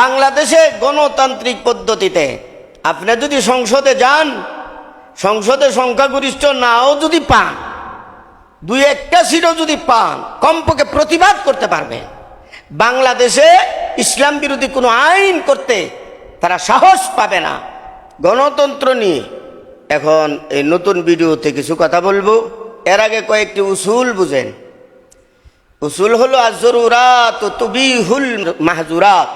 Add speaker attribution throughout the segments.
Speaker 1: বাংলাদেশে গণতান্ত্রিক পদ্ধতিতে। আপনি যদি সংসদে যান, সংসদে সংখ্যাগরিষ্ঠ নাও যদি পান, দুই একটা সিটও যদি পান, কমপক্ষে প্রতিবাদ করতে পারবেন বাংলাদেশে ইসলাম বিরোধী কোনো আইন করতে তারা সাহস পাবে না। গণতন্ত্র নিয়ে এখন এই নতুন ভিডিওতে কিছু কথা বলব। এর আগে কয়েকটি উসুল বুঝেন। উসুল হলো আজরুরাত তুবিহুল মাহজুরাত।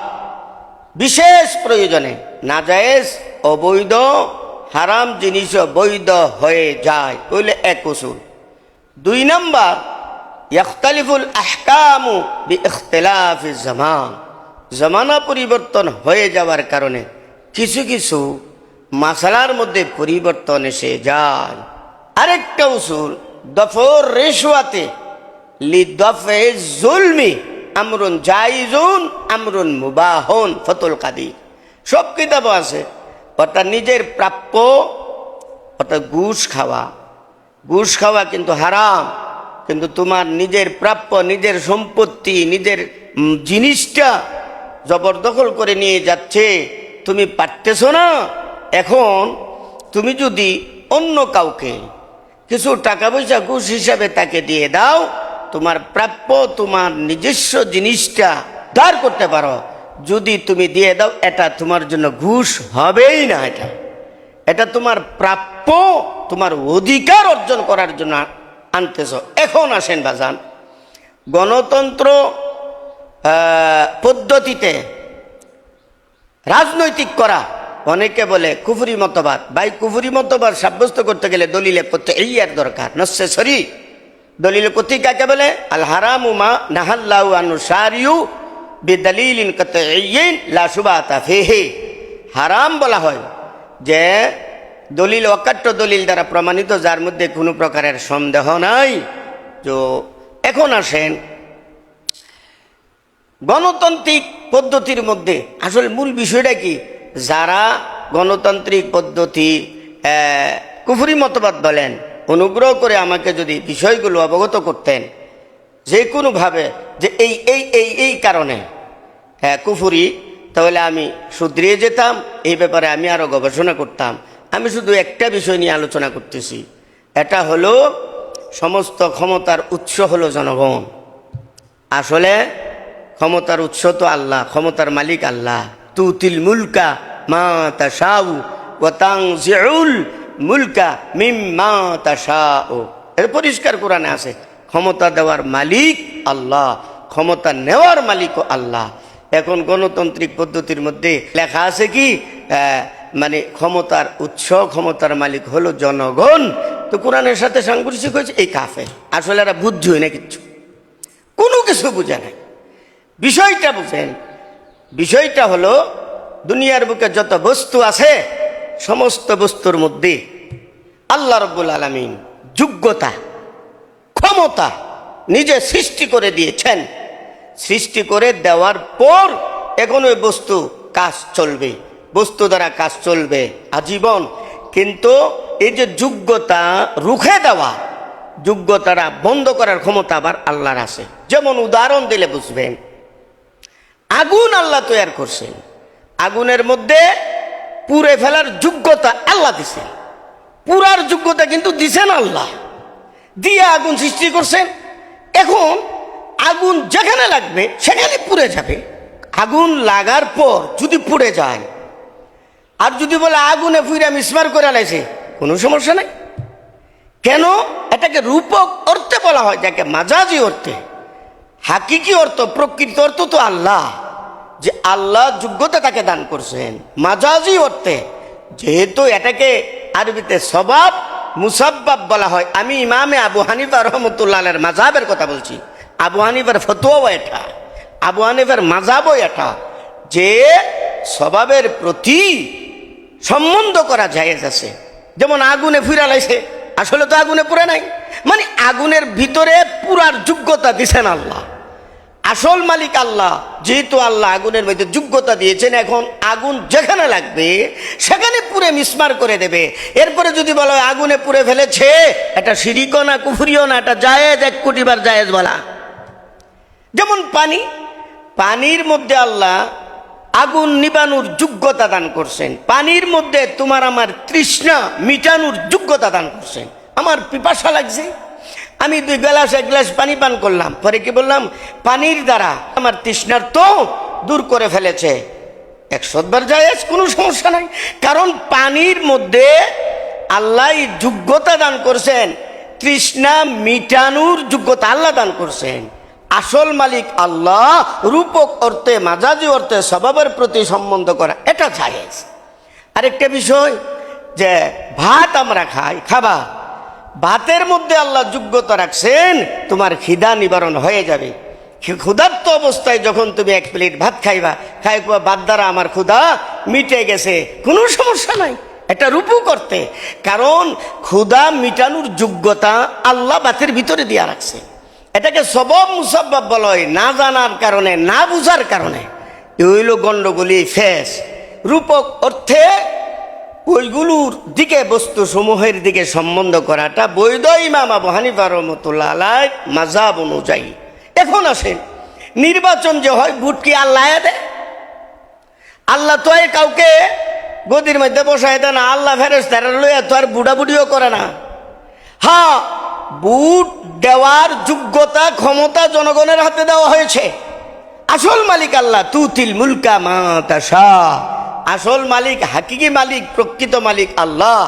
Speaker 1: বিশেষ প্রয়োজনে। নাজায়েজ অবৈধ, হারাম জিনিস বৈধ হয়ে যায়। বলে এক উসুল। দুই নম্বর ইখতালিফুল আহকামু বি ইখতিলাফি জামান। জামানা পরিবর্তন হয়ে যাওয়ার কারণে কিছু কিছু মাসালার মধ্যে পরিবর্তন এসে যায়। আরেকটা উসুল, দফর রেশুয়াতে লিদফে জুলমি আমরুন জাইজুন, আমরুন মুবাহন, ফতুল কাদির। সব কিতাব আছে। অর্থাৎ নিজের প্রাপ্য অর্থাৎ ঘুষ খাওয়া। ঘুষ খাওয়া কিন্তু হারাম। কিন্তু তোমার নিজের প্রাপ্য, নিজের সম্পত্তি, নিজের জিনিসটা জবরদখল করে নিয়ে যাচ্ছে, তুমি পারতেছ না। এখন তুমি যদি অন্য কাউকে কিছু টাকা পয়সা ঘুষ হিসাবে তাকে দিয়ে দাও তোমার প্রাপ্য, তোমার নিজস্ব জিনিসটা দাঁড় করতে পারো। যদি তুমি দিয়ে দাও, এটা তোমার জন্য ঘুষ হবেই না এটা। এটা তোমার প্রাপ্য, তোমার অধিকার অর্জন করার জন্য আনতেছ। এখন আসেন বাজান। গণতন্ত্র পদ্ধতিতে রাজনৈতিক করা, অনেকে বলে কুফুরি মতবাদ। ভাই, কুফুরি মতবাদ সাব্যস্ত করতে গেলে দলিলে করতে এই আর দরকার, নসে সরি। দলিলে করতে কাকে বলে? আল হারাম উমা নাহাল্লাউ আনু সারিউ বেদলিলিন কতে ইয়েন লা সুবাতা ফেহে। হারাম বলা হয় যে দলিল, অকাট্য দলিল দ্বারা প্রমাণিত, যার মধ্যে কোনো প্রকারের সন্দেহ নাই। তো এখন আসেন গণতান্ত্রিক পদ্ধতির মধ্যে। আসল মূল বিষয়টা কি? যারা গণতান্ত্রিক পদ্ধতি কুফুরি মতবাদ বলেন অনুগ্রহ করে আমাকে যদি বিষয়গুলো অবগত করতেন, যে কোনোভাবে যে এই এই এই এই কারণে। হ্যাঁ কুফুরি, তাহলে আমি শুধরিয়ে যেতাম, এই ব্যাপারে আমি আরও গবেষণা করতাম। আমি শুধু একটা বিষয় নিয়ে আলোচনা করতেছি। এটা হলো, সমস্ত ক্ষমতার উৎস হলো জনগণ। আসলে, ক্ষমতার উৎস তো আল্লাহ, ক্ষমতার মালিক আল্লাহ। তুতিল মুলকা মা তাশাউ ওয়া তানজিউল মুলকা মিম্মা তাশাউ। এর পরিষ্কার কোরআনে আছে, ক্ষমতা দেওয়ার মালিক আল্লাহ, ক্ষমতা নেওয়ার মালিকও আল্লাহ। এখন গণতান্ত্রিক পদ্ধতির মধ্যে লেখা আছে কি মানে ক্ষমতার উৎস, ক্ষমতার মালিক হলো জনগণ। তো কোরআনের সাথে সাংঘর্ষিক হয়েছে, এই কাফে আসলে এরা বুদ্ধি হয় না কিচ্ছু। কোনো কিছু বুঝে নাই। বিষয়টা বুঝেন। বিষয়টা হলো, দুনিয়ার বুকে যত বস্তু আছে সমস্ত বস্তুর মধ্যে আল্লাহ রব্বুল আলমিন যোগ্যতা, ক্ষমতা নিজে সৃষ্টি করে দিয়েছেন। সৃষ্টি করে দেওয়ার পর এখন ওই বস্তু কাজ চলবে, বস্তু দ্বারা কাজ চলবে, আজীবন। কিন্তু এই যে যোগ্যতা রুখে দেওয়া যোগ্যতারা বন্ধ করার ক্ষমতা আবার আল্লাহর আছে। যেমন উদাহরণ দিলে বুঝবেন, আগুন আল্লাহ তৈরি করছেন। আগুনের মধ্যে পুড়ে ফেলার যোগ্যতা আল্লাহ দিছেন পুরার যোগ্যতা কিন্তু দিছেন আল্লাহ। দিয়ে আগুন সৃষ্টি করছেন। এখন আগুন যেখানে লাগবে, সেখানে পুড়ে যাবে। আগুন লাগার পর যদি পুড়ে যায়, আর যদি বলে আগুনে ফুইরা মিসমার করে লাইছে, কোনো সমস্যা নাই। কেন? এটাকে রূপক অর্থে বলা হয়, যাকে মাজাজি অর্থে। হাকিকি অর্থ, প্রকৃত অর্থ তো আল্লাহ। যে আল্লাহ যোগ্যতা তাকে দান করছেন। মাজাজি অর্থে, যেহেতু এটাকে আরবিতে সবাব, মুসাব্বাব বলা হয়, আমি ইমামে আবু হানিফা রহমতুল্লাহের মাজাবের কথা বলছি। আবু হানিফার ফতুয়াও এটা। আবু হানিফার মাজাবও এটা। যে স্বভাবের প্রতি সম্বন্ধ করা জায়েজ আছে। যেমন আগুনে ফিরা লাইছে আসলে তো আগুনে পুরে নাই। মানে আগুনের ভিতরে পুরার যোগ্যতা দিছেন আল্লাহ। আসল মালিক আল্লাহ, যেহেতু আল্লাহ আগুনের মধ্যে যোগ্যতা দিয়েছেন, এখন আগুন যেখানে লাগবে, সেখানে পুরে মিসমার করে দেবে। এরপরে যদি বলো আগুনে পুড়ে ফেলেছে, এটা সিরিকও না, কুফুরিও না, এটা জায়েজ, এক কোটিবার জায়েজ বলা। যেমন পানি, পানির মধ্যে আল্লাহ আগুন নিবানোর যোগ্যতা দান করছেন। পানির মধ্যে তোমার আমার তৃষ্ণা মিটানোর যোগ্যতা দান করছেন। আমার পিপাসা লাগছে। আমি দুই গ্লাস, এক গ্লাস পানি পান করলাম। পরে কি বললাম? পানির দ্বারা আমার তৃষ্ণার তো দূর করে ফেলেছে। এক একশোবার যায় কোনো সমস্যা নাই। কারণ পানির মধ্যে আল্লাহ যোগ্যতা দান করছেন। তৃষ্ণা মিটানোর যোগ্যতা আল্লাহ দান করছেন। আসল মালিক আল্লাহ, রূপক অর্থে, মাজাজি অর্থে, স্বভাবের প্রতি সম্বন্ধ করা, এটা জায়েজ। আরেকটা বিষয় যে ভাত আমরা খাই, খাবা। ভাতের মধ্যে আল্লাহ যোগ্যতা রাখছেন, তোমার খিদা নিবারণ হয়ে যাবে। ক্ষুধার্ত অবস্থায় যখন তুমি এক প্লেট ভাত খাইবা খাই কুয়া ভাত দ্বারা আমার ক্ষুধা মিটে গেছে। কোনো সমস্যা নাই। এটা রূপু করতে। কারণ ক্ষুধা মিটানোর যোগ্যতা আল্লাহ ভাতের ভিতরে দিয়া রাখছে। এটাকে সবব মুসাব্বাব বলা হয়, না জানার কারণে, না বুঝার কারণে। এ হইল গণ্ডগোলি ফেস। রূপক অর্থে ওইগুলোর দিকে বস্তু সমূহের দিকে সম্বন্ধ করাটা বৈধ ইমাম আবু হানিফা রহমতুল্লাহ মাজাব অনুযায়ী। এখন আসেন, নির্বাচন যে হয়, ভোট কি আল্লাহ দেয়? আল্লাহ তো কাউকে গদির মধ্যে বসায় দেয় না, আল্লাহ ফেরেস তারা লইয়া তো আর বুড়াবুড়িও করে না। হ্যাঁ বুট দেওয়ার যোগ্যতা ক্ষমতা জনগণের হাতে দেওয়া হয়েছে। আসল মালিক আল্লাহ, তুতিল মুলকা মাতাশা আসল মালিক, হাকিকি মালিক, প্রকৃত মালিক আল্লাহ।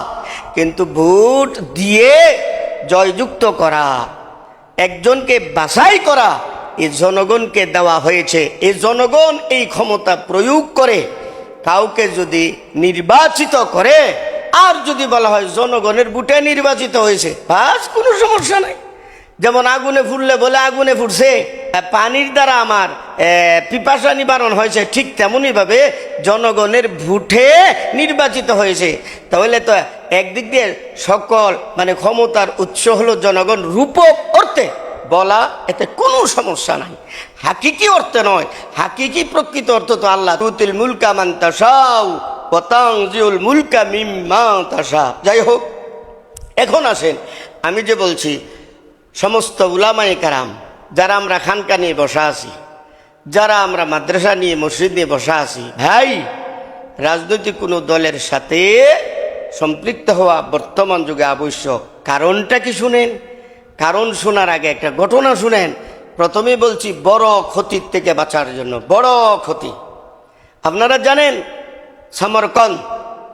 Speaker 1: কিন্তু ভোট দিয়ে জয়যুক্ত করা, একজনকে বাছাই করা এই জনগণকে দেওয়া হয়েছে। এই জনগণ এই ক্ষমতা প্রয়োগ করে, কাউকে যদি নির্বাচিত করে, আর যদি বলা হয় জনগণের বুটে নির্বাচিত হয়েছে, বাস কোনো সমস্যা নাই। যেমন আগুনে ফুললে বলে আগুনে ফুটছে পানির দ্বারা আমার পিপাসা নিবারণ হয়েছে, ঠিক তেমনই ভাবে জনগণের ভোটে নির্বাচিত হয়েছে। তাহলে তো একদিক দিয়ে সকল মানে ক্ষমতার উৎস হলো জনগণ রূপক অর্থে, বলা এতে কোনো সমস্যা নাই। হাকিকি অর্থে নয়, হাকিকি প্রকৃত অর্থ তো আল্লাহ, তুতিল মুলকা মান্তাসাও পতাংজিউল মুলকা মিম্মা তাসা যাই হোক, এখন আসেন, আমি যে বলছি সমস্ত উলামায়ে কারাম, যারা আমরা খানকা নিয়ে বসা আছি, যারা আমরা মাদ্রাসা নিয়ে মসজিদ নিয়ে বসা আছি, ভাই, রাজনৈতিক কোনো দলের সাথে সম্পৃক্ত হওয়া বর্তমান যুগে আবশ্যক। কারণটা কি শুনেন? কারণ শোনার আগে একটা ঘটনা শুনেন। প্রথমেই বলছি, বড় ক্ষতির থেকে বাঁচার জন্য, বড় ক্ষতি। আপনারা জানেন সমরকন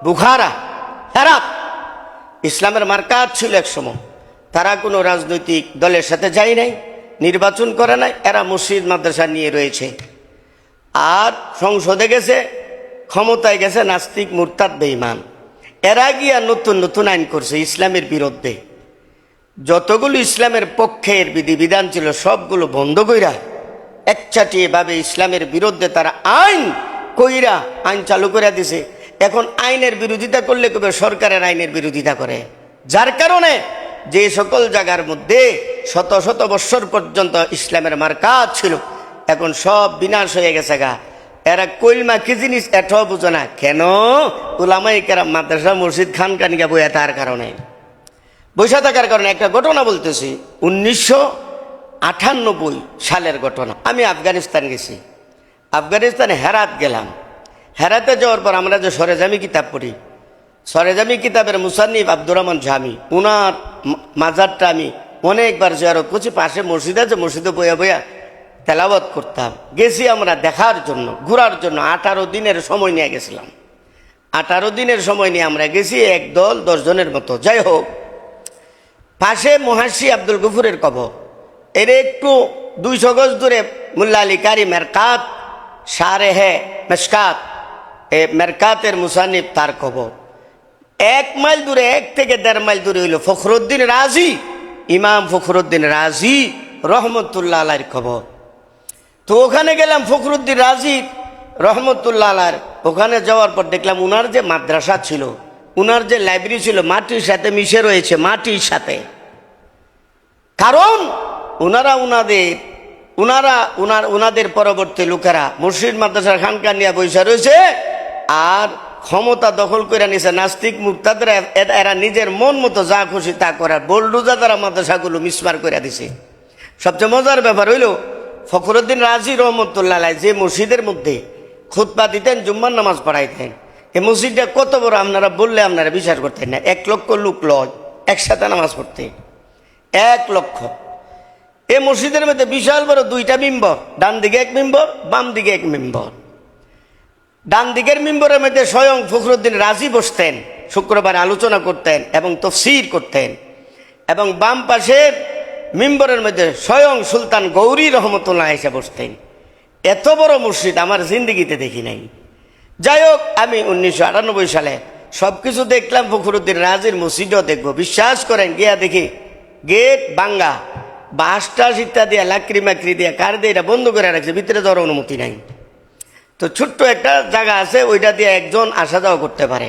Speaker 1: বুখারা, হেরাত, ইসলামের মার্কাত ছিল এক সময়। তারা কোনো রাজনৈতিক দলের সাথে যায় নাই, নির্বাচন করে নাই, এরা মসজিদ, মাদ্রাসা নিয়ে রয়েছে। আর সংসদে গেছে, ক্ষমতায় গেছে নাস্তিক, মুরতাদ, বেঈমান। এরা গিয়া নতুন নতুন আইন করছে ইসলামের বিরুদ্ধে। যতগুলো ইসলামের পক্ষের বিধিবিধান ছিল, সবগুলো বন্ধ কইরা একচাটিয়ে ভাবে ইসলামের বিরুদ্ধে তারা আইন কইরা আইন চালু করে দিছে। এখন আইনের বিরোধিতা করলে কবে সরকারের আইনের বিরোধিতা করে। যার কারণে যে সকল জায়গার মধ্যে শত শত বৎসর পর্যন্ত ইসলামের মার্কাত ছিল, এখন সব বিনাশ হয়ে গেছে গা। এরা কইলমা কি জিনিস এটাও বুঝো না। কেন? উলামাই কেরা মাদ্রাসা মসজিদ খান কানিকা বইয়া তার কারণে। বৈশা থাকার কারণে একটা ঘটনা বলতেছি। উনিশশো আটানব্বই সালের ঘটনা। আমি আফগানিস্তান গেছি। আফগানিস্তানে হেরাত গেলাম। হেরাতে যাওয়ার পর আমরা যে সরেজামি কিতাব পড়ি। সরেজামি কিতাবের মুসান্নিফ আব্দুর রহমান ঝামি। উনার মাজারটা আমি অনেকবার জিয়ারত করছি, পাশে মসজিদ আছে, মসজিদে বইয়া বইয়া তেলাবত করতাম। গেছি আমরা দেখার জন্য, ঘোরার জন্য, আঠারো দিনের সময় নিয়ে গেছিলাম। আঠারো দিনের সময় নিয়ে আমরা গেছি এক দল দশজনের মতো। যাই হোক, পাশে মহাশি আব্দুল গফুরের কবর। এর একটু দুইশো গজ দূরে মুল্লা আলী কারি মেরকাত, সারে হে মেসকাত এ মেরকাতের মুসানিফ তার কবর। এক মাইল দূরে, এক থেকে দেড় মাইল দূরে হইল ফখরুদ্দিন রাজি। ইমাম ফখরুদ্দিন রাজি, রহমতুল্লাহ আলাইর খবর। তো ওখানে গেলাম ফখরুদ্দিন রাজি, রহমতুল্লাহ আলার ওখানে যাওয়ার পর দেখলাম উনার যে মাদ্রাসা ছিল, উনার যে লাইব্রেরি ছিল, মাটির সাথে মিশে রয়েছে, মাটির সাথে। কারণ ওনারা উনাদের, উনারা উনার, উনাদের পরবর্তী লোকেরা মুর্শিদ মাদ্রাসার খানকা নিয়ে বৈশা রয়েছে, আর ক্ষমতা দখল করে নিছে নাস্তিক মুক্তাদের এরা নিজের মন মতো যা খুশি তা করার বোল্ডুজা দ্বারা মাদ্রাসাগুলো মিসমার করে দিছে। সবচেয়ে মজার ব্যাপার হইল, ফখরুদ্দিন রাজি রহমতুল্লাহ যে মসজিদের মধ্যে খুতবা দিতেন, জুম্মার নামাজ পড়াইতেন এই মসজিদটা কত বড় আপনারা বললে আপনারা বিশ্বাস করতেন না, এক লক্ষ লোক লয়, একসাথে নামাজ পড়তে। এক লক্ষ। এই মসজিদের মধ্যে বিশাল বড় দুইটা মেম্বর, ডান দিকে এক মেম্বর, বাম দিকে এক মেম্বর। ডান দিকের মেম্বরের মধ্যে স্বয়ং ফখরুদ্দিন রাজি বসতেন, শুক্রবার আলোচনা করতেন এবং তফসির করতেন। এবং বাম পাশের মেম্বরের মধ্যে স্বয়ং সুলতান গৌরী রহমতুল্লাহ এসে বসতেন। এত বড় মসজিদ আমার জিন্দিগিতে দেখি নাই। যাই হোক, আমি উনিশশো আটানব্বই সালে সব কিছু দেখলাম, ফখরুদ্দিন রাজির মসজিদও দেখব। বিশ্বাস করেন, গিয়া দেখি গেট বাঙ্গা বাঁশ টাস ইত্যাদি লাকড়ি মাকড়ি দিয়ে কার দিয়ে এটা বন্ধ করে রাখছে, ভিতরে যাওয়ার অনুমতি নাই। তো ছোট্ট একটা জায়গা আছে, ওইটা দিয়ে একজন আসা যাওয়া করতে পারে।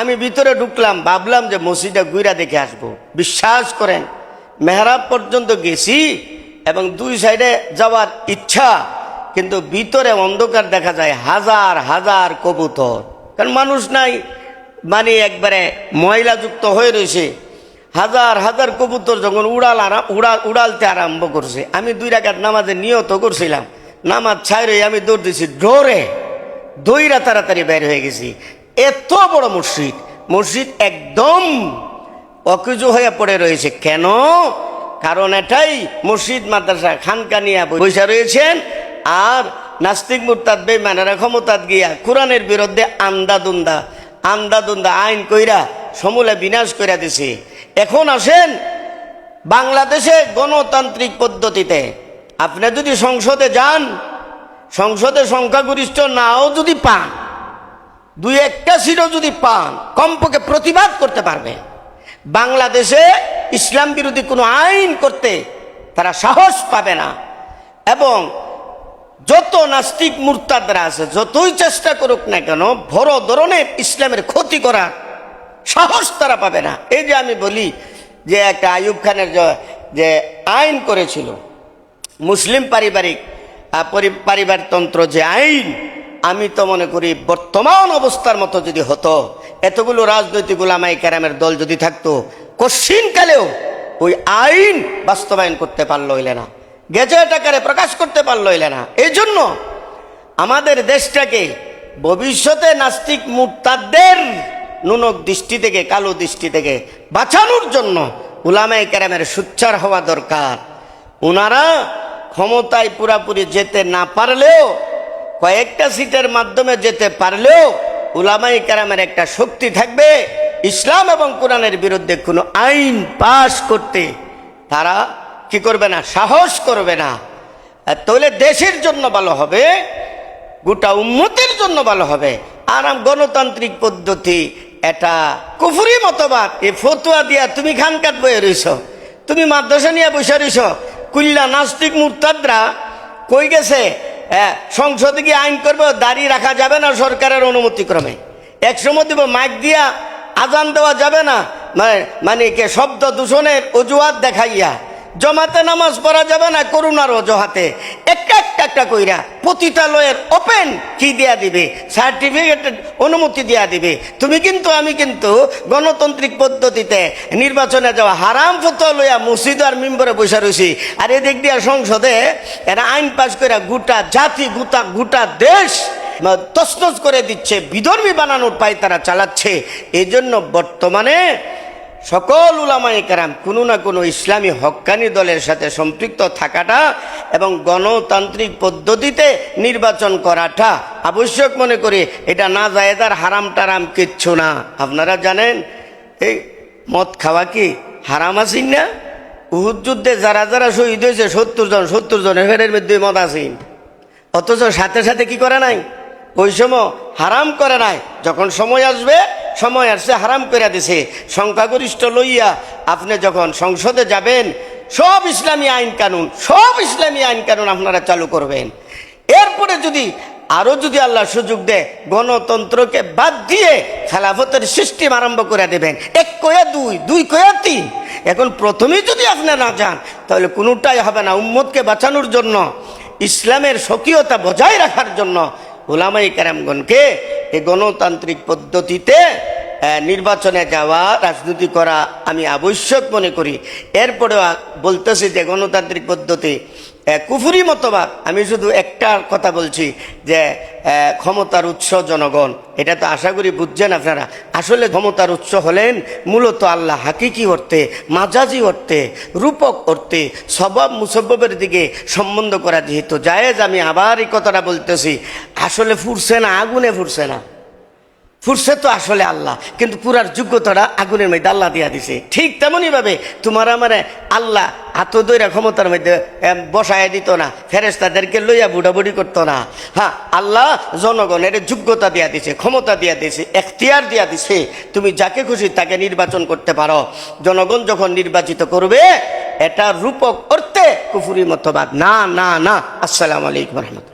Speaker 1: আমি ভিতরে ঢুকলাম, ভাবলাম যে মসজিদটা গুইরা দেখে আসব। বিশ্বাস করেন, মেহরাব পর্যন্ত গেছি এবং দুই সাইডে যাওয়ার ইচ্ছা, কিন্তু ভিতরে অন্ধকার দেখা যায় হাজার হাজার কবুতর। কারণ মানুষ নাই মানে একবারে ময়লাযুক্ত হয়ে রয়েছে। হাজার হাজার কবুতর যখন উড়াল আরাম উড়াল উড়ালতে আরম্ভ করছে। আমি দুই রাকাত নামাজে নিয়ত করছিলাম। নামাজ ছাইরে আমি দৌড় দিছি, ডোরে দইরা তাড়াতাড়ি বের হয়ে গেছি। এত বড় মসজিদ মসজিদ একদম অকুজু হয়ে পড়ে রয়েছে। কেন? কারণ এটাই মসজিদ, মাদ্রাসা খানকানিয়া বৈশা রয়েছেন। আর নাস্তিক মুরতাদ বেমানেরা ক্ষমতাত গিয়া কোরআনের বিরুদ্ধে আন্দাদুন্দা আন্দাদুন্দা আইন কইরা সমূলে বিনাশ কইরা দিছে। এখন আসেন বাংলাদেশে গণতান্ত্রিক পদ্ধতিতে। আপনি যদি সংসদে যান, সংসদে সংখ্যাগরিষ্ঠ নাও যদি পান, দুই একটা সিটও যদি পান, কমপক্ষে প্রতিবাদ করতে পারবে। বাংলাদেশে ইসলাম বিরোধী কোনো আইন করতে তারা সাহস পাবে না। এবং যত নাস্তিক মুরতাদরা আছে, যতই চেষ্টা করুক না কেন, বড় ধরনের ইসলামের ক্ষতি করার সাহস তারা পাবে না। এই যে আমি বলি যে একটা আয়ুব খানের যে আইন করেছিল মুসলিম পারিবারিক পারিবারতন্ত্র যে আইন, আমি তো মনে করি বর্তমান অবস্থার মতো যদি হতো, এতগুলো রাজনৈতিক ওলামাই ক্যারামের দল যদি থাকতো কশ্চিনকালেও ওই আইন বাস্তবায়ন করতে পারল না, গেজেট আকারে প্রকাশ করতে পারল না। এই জন্য আমাদের দেশটাকে ভবিষ্যতে নাস্তিক মুরতাদদের নুনক দৃষ্টি থেকে, কালো দৃষ্টি থেকে বাঁচানোর জন্য উলামাই ক্যারামের সুচ্চার হওয়া দরকার। ওনারা ক্ষমতায় পুরাপুরি যেতে না পারলেও, কয়েকটা সিটের মাধ্যমে যেতে পারলেও উলামাই কেরামের একটা শক্তি থাকবে। ইসলাম এবং কোরআনের বিরুদ্ধে কোনো আইন পাশ করতে তারা কি করবে না, সাহস করবে না। আর তাহলে দেশের জন্য ভালো হবে, গোটা উন্মতের জন্য ভালো হবে। আরাম গণতান্ত্রিক পদ্ধতি, এটা কুফুরি মতবাদ। এ ফতুয়া দিয়া তুমি খান বয়ে রইছ, তুমি মাদ্রাসা নিয়ে বসে রইছ কুল্লা নাস্তিক মুরতাদরা কই গেছে? হ্যাঁ, সংসদে গিয়ে আইন করবে দাঁড়িয়ে রাখা যাবে না সরকারের অনুমতিক্রমে এক সময় দিব মাইক দিয়া আজান দেওয়া যাবে না। মানে মানে কে শব্দ দূষণের অজুহাত দেখাইয়া। জমাতে নামাজ পড়া যাবে না, করুণার অজুহাতে। একটা একটা একটা কইরা পতিতালয়ের ওপেন কি দেয়া দিবে? সার্টিফিকেট অনুমতি দেয়া দিবে। তুমি কিন্তু, আমি কিন্তু গণতান্ত্রিক পদ্ধতিতে নির্বাচনে যাওয়া হারাম ফতোয়া লইয়া মসজিদ আর মেম্বরে বসে রয়েছি আর এদিক দিয়া সংসদে এরা আইন পাশ করে গোটা জাতি, গোটা গোটা দেশ তসনস করে দিচ্ছে। বিধর্মী বানানোর পায় তারা চালাচ্ছে। এই জন্য বর্তমানে সকল উলামায়ে কারাম কোনো না কোনো ইসলামী হক্কানি দলের সাথে সম্পৃক্ত থাকাটা এবং গণতান্ত্রিক পদ্ধতিতে নির্বাচন করাটা আবশ্যক মনে করি। এটা না জায়েদার হারাম টারাম কিচ্ছু না। আপনারা জানেন, এই মদ খাওয়া কি হারাম আছেন না? উহুদ যুদ্ধে যারা যারা শহীদ হয়েছে, সত্তর জন, সত্তর জনের ফেরের মধ্যে মদ আছেন অথচ সাথে সাথে কি করে নাই? ওই সময় হারাম করে নাই। যখন সময় আসবে, সময় আসছে, হারাম করে দিছে। সংখ্যাগরিষ্ঠ লইয়া আপনি যখন সংসদে যাবেন, সব ইসলামী আইন কানুন, সব ইসলামী আইন কানুন আপনারা চালু করবেন। এরপরে যদি আরও যদি আল্লাহ সুযোগ দেয়, গণতন্ত্রকে বাদ দিয়ে খেলাফতের সিস্টেম আরম্ভ করে দেবেন। এক কয়া দুই দুই কয়া তিন। এখন প্রথমেই যদি আপনি না যান, তাহলে কোনোটাই হবে না। উম্মতকে বাঁচানোর জন্য, ইসলামের স্বকীয়তা বজায় রাখার জন্য ওলামাই কারামগণকে এই গণতান্ত্রিক পদ্ধতিতে নির্বাচনে যাওয়া, রাজনীতি করা আমি আবশ্যক মনে করি। এরপরেও বলতেছি যে গণতান্ত্রিক পদ্ধতি কুফুরি মতবাদ আমি শুধু একটা কথা বলছি যে ক্ষমতার উৎস জনগণ, এটা তো আশা করি বুঝছেন আপনারা। আসলে ক্ষমতার উৎস হলেন মূলত আল্লাহ হাকিকি অর্থে, মাজাজি অর্থে, রূপক অর্থে সবাব মুসব্ববের দিকে সম্বন্ধ করা যেহেতু জায়েজ। আমি আবার এই কথাটা বলতেছি, আসলে ফুরছে না, আগুনে ফুরছে না। ফুরছে তো আসলে আল্লাহ, কিন্তু পুরার যোগ্যতাটা আগুনের মধ্যে আল্লাহ দিয়া দিছে। ঠিক তেমনই ভাবে তোমার আমার আল্লাহ হাত দৈরা ক্ষমতার মধ্যে বসায় দিত না ফেরেস্তাদেরকে লইয়া বুড়াবুড়ি করতো না। হ্যাঁ আল্লাহ জনগণের যোগ্যতা দিয়া দিছে, ক্ষমতা দিয়া দিছে, এখতিয়ার দিয়া দিছে। তুমি যাকে খুশি তাকে নির্বাচন করতে পারো। জনগণ যখন নির্বাচিত করবে, এটা রূপক অর্থে কুফুরি মতবাদ। না না না। আসসালামু আলাইকুম রহমতুল্লাহ।